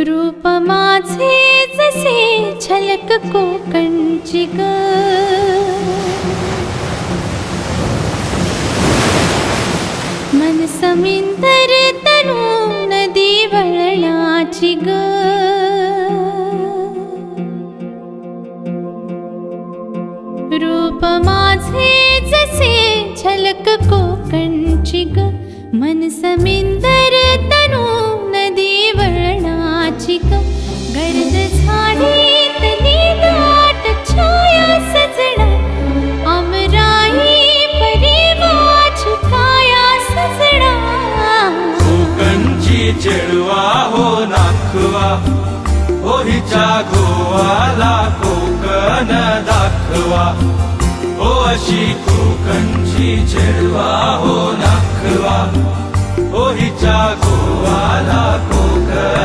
माझे जसे छलक कोकणची ग मन समिंदर तनु नदी वळणाची ग रूप माझे जसे छलक कोकणची ग मन समिंदर कोकणची चेडवा हो नाखवा हो हिच्या गोवाला कोकण दाखवा. हो अशी कोकणची चेडवा हो नाखवा हो हिच्या गोवाला कोकण